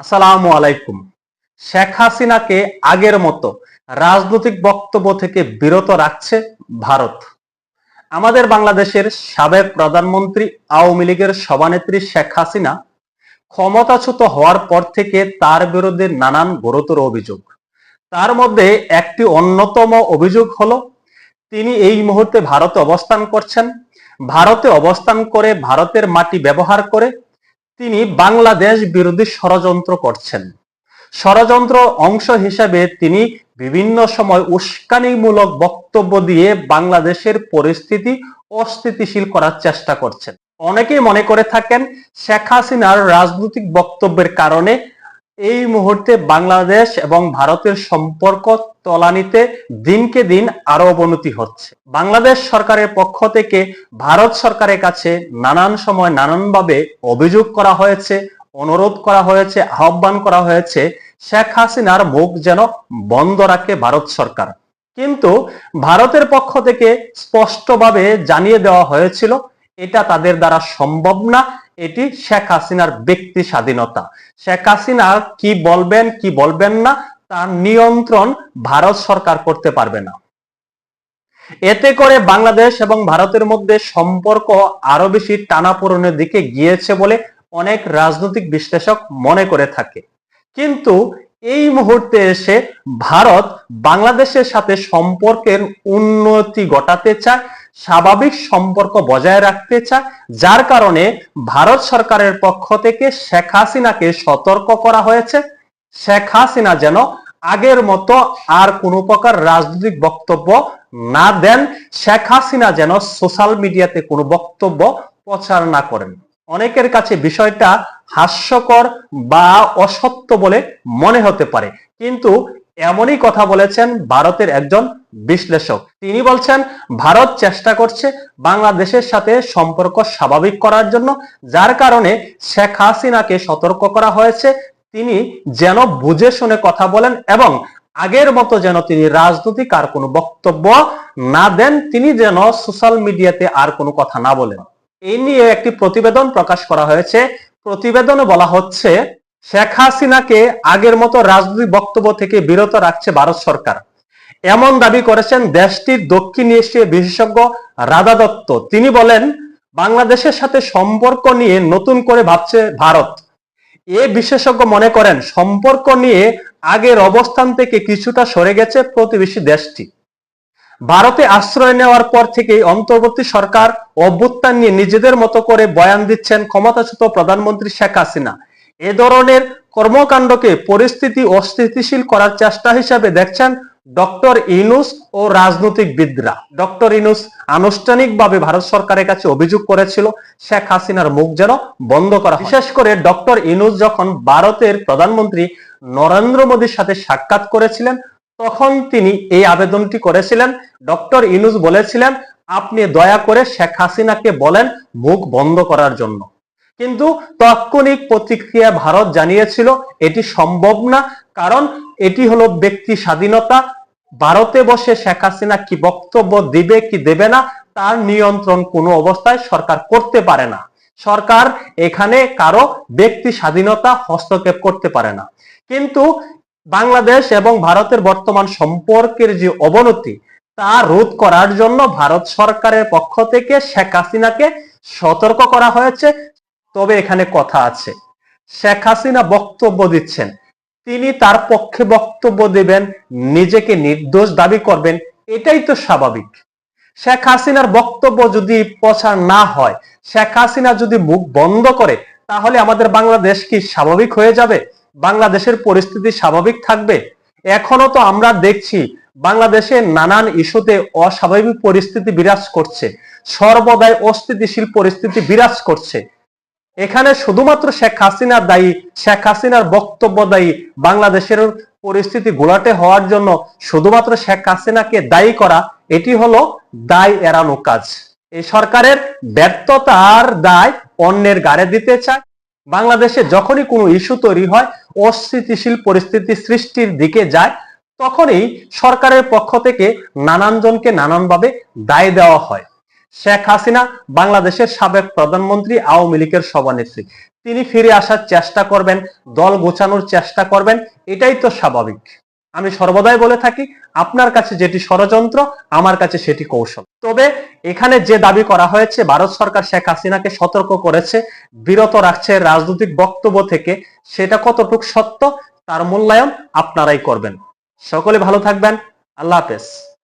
আসসালামু আলাইকুম। শেখ হাসিনাকে আগের মতো রাজনৈতিক বক্তব্য থেকে বিরত রাখছে ভারত। আমাদের বাংলাদেশের সাবেক প্রধানমন্ত্রী, আওয়ামী লীগের সভানেত্রী শেখ হাসিনা ক্ষমতাচ্যুত হওয়ার পর থেকে তার বিরুদ্ধে নানান গুরুতর অভিযোগ। তার মধ্যে একটি অন্যতম অভিযোগ হলো, তিনি এই মুহূর্তে ভারতে অবস্থান করছেন। ভারতে অবস্থান করে ভারতের মাটি ব্যবহার করে তিনি বাংলাদেশ বিরোধী ষড়যন্ত্র করছেন। ষড়যন্ত্র অংশ হিসাবে তিনি বিভিন্ন সময় উস্কানিমূলক বক্তব্য দিয়ে বাংলাদেশের পরিস্থিতি অস্থিতিশীল করার চেষ্টা করছেন। অনেকেই মনে করে থাকেন শেখ হাসিনার রাজনৈতিক বক্তব্যের কারণে এই মুহূর্তে বাংলাদেশ এবং ভারতের সম্পর্ক তলানিতে দিনকে দিন আরও অবনতি হচ্ছে। বাংলাদেশ সরকারের পক্ষ থেকে ভারত সরকারের কাছে নানান সময় নানানভাবে অভিযোগ করা হয়েছে, অনুরোধ করা হয়েছে, আহ্বান করা হয়েছে, শেখ হাসিনার মুখ যেন বন্ধ রাখে ভারত সরকার। কিন্তু ভারতের পক্ষ থেকে স্পষ্টভাবে জানিয়ে দেওয়া হয়েছিল, এটা তাদের দ্বারা সম্ভব না এটি শেখ হাসিনার ব্যক্তি স্বাধীনতা। শেখ হাসিনা কি বলবেন কি বলবেন না, তার নিয়ন্ত্রণ ভারত সরকার করতে পারবে না। এতে করে বাংলাদেশ এবং ভারতের মধ্যে সম্পর্ক আরও বেশি টানাপোড়েনের দিকে গিয়েছে বলে অনেক রাজনৈতিক বিশ্লেষক মনে করে থাকে। কিন্তু এই মুহূর্তে এসে ভারত বাংলাদেশের সাথে সম্পর্কের উন্নতি ঘটাতে চায় স্বাভাবিক সম্পর্ক বজায় রাখতে চায়, যার কারণে ভারত সরকারের পক্ষ থেকে শেখ হাসিনাকে সতর্ক করা হয়েছে। শেখ হাসিনা যেন আগের মতো আর কোনো প্রকার রাজনৈতিক বক্তব্য না দেন, শেখ হাসিনা যেন সোশ্যাল মিডিয়াতে কোনো বক্তব্য প্রচার না করেন। অনেকের কাছে বিষয়টা হাস্যকর বা অসত্য বলে মনে হতে পারে। কিন্তু এমনই কথা বলেছেন ভারতের একজন বিশ্লেষক। তিনি বলছেন, ভারত চেষ্টা করছে বাংলাদেশের সাথে সম্পর্ক স্বাভাবিক করার জন্য, যার কারণে শেখ হাসিনাকে সতর্ক করা হয়েছে। তিনি যেন বুঝে শুনে কথা বলেন এবং আগের মতো যেন তিনি রাজনৈতিক আর কোনো বক্তব্য না দেন, তিনি যেন সোশ্যাল মিডিয়াতে আর কোনো কথা না বলেন। এই নিয়ে একটি প্রতিবেদন প্রকাশ করা হয়েছে। প্রতিবেদনে বলা হচ্ছে শেখ হাসিনাকে আগের মতো রাজনৈতিক বক্তব্য থেকে বিরত রাখছে ভারত সরকার। এমন দাবি করেছেন দেশটির দক্ষিণ এশীয় বিশেষজ্ঞ রাধা দত্ত। তিনি বলেন, বাংলাদেশের সাথে সম্পর্ক নিয়ে নতুন করে ভাবছে ভারত। এ বিশেষজ্ঞ মনে করেন, সম্পর্ক নিয়ে আগের অবস্থান থেকে কিছুটা সরে গেছে প্রতিবেশী দেশটি। ভারতে আশ্রয় নেওয়ার পর থেকেই অন্তর্বর্তী সরকার অভ্যুত্থান নিয়ে নিজেদের মতো করে বয়ান দিচ্ছেন ক্ষমতাচ্যুত প্রধানমন্ত্রী শেখ হাসিনা। এ ধরনের কর্মকাণ্ডকে পরিস্থিতি অস্থিতিশীল করার চেষ্টা হিসাবে দেখছেন ডক্টর ইনুস ও রাজনৈতিক রাজনৈতিকবিদরা ডক্টর ইনুস আনুষ্ঠানিকভাবে ভারত সরকারের কাছে অভিযোগ করেছিল, শেখ হাসিনার মুখ যেন বন্ধ করা বিশেষ করে ডক্টর ইনুস যখন ভারতের প্রধানমন্ত্রী নরেন্দ্র মোদীর সাথে সাক্ষাৎ করেছিলেন, তখন তিনি এই আবেদনটি করেছিলেন। ডক্টর ইনুস বলেছিলেন, আপনি দয়া করে শেখ হাসিনাকে বলেন মুখ বন্ধ করার জন্য। কিন্তু তাৎক্ষণিক প্রতিক্রিয়া ভারত জানিয়েছিল, এটি সম্ভব না। কারণ এটি হলো ব্যক্তি স্বাধীনতা। ভারতে বসে শেখ হাসিনা কি বক্তব্য দিবে, কি দেবে না, তার নিয়ন্ত্রণ কোনো অবস্থায় সরকার করতে পারে না। সরকার এখানে কারও ব্যক্তি স্বাধীনতা হস্তক্ষেপ করতে পারে না। কিন্তু বাংলাদেশ এবং ভারতের বর্তমান সম্পর্কের যে অবনতি, তা রোধ করার জন্য ভারত সরকারের পক্ষ থেকে শেখ হাসিনাকে সতর্ক করা হয়েছে। তবে এখানে কথা আছে। শেখ হাসিনা বক্তব্য দিচ্ছেন। তিনি তার পক্ষে বক্তব্য দেবেন, নিজেকে নির্দোষ দাবি করবেন, এটাই তো স্বাভাবিক। শেখ হাসিনার বক্তব্য যদি প্রচার না হয়, শেখ হাসিনা যদি মুখ বন্ধ করে, তাহলে আমাদের বাংলাদেশ কি স্বাভাবিক হয়ে যাবে? বাংলাদেশের পরিস্থিতি স্বাভাবিক থাকবে? এখনও তো আমরা দেখছি, বাংলাদেশে নানান ইস্যুতে অস্বাভাবিক পরিস্থিতি বিরাজ করছে। সর্বদাই অস্থিতিশীল পরিস্থিতি বিরাজ করছে। এখানে শুধুমাত্র শেখ হাসিনার দায়ী, শেখ হাসিনার বক্তব্য দায়ী বাংলাদেশের পরিস্থিতি গোলাটে হওয়ার জন্য শুধুমাত্র শেখ হাসিনাকে দায়ী করা, এটি হলো দায় এড়ানো কাজ। এই সরকারের ব্যর্থতার দায় অন্যের গাড়ে দিতে চায়। বাংলাদেশে যখনই কোনো ইস্যু তৈরি হয়, অস্থিতিশীল পরিস্থিতি সৃষ্টির দিকে যায়, তখনই সরকারের পক্ষ থেকে নানান জনকে নানানভাবে দায় দেওয়া হয়। শেখ হাসিনা বাংলাদেশের সাবেক প্রধানমন্ত্রী আওয়ামী লীগের সভানেত্রী। তিনি ফিরে আসার চেষ্টা করবেন, দল গোছানোর চেষ্টা করবেন, এটাই তো স্বাভাবিক। আমি সর্বদাই বলে থাকি, আপনার কাছে যেটি ষড়যন্ত্র, আমার কাছে সেটি কৌশল। তবে এখানে যে দাবি করা হয়েছে, ভারত সরকার শেখ হাসিনাকে সতর্ক করেছে, বিরত রাখছে রাজনৈতিক বক্তব্য থেকে, সেটা কতটুক সত্য, তার মূল্যায়ন আপনারাই করবেন। সকলে ভালো থাকবেন, আল্লাহ হাফেজ।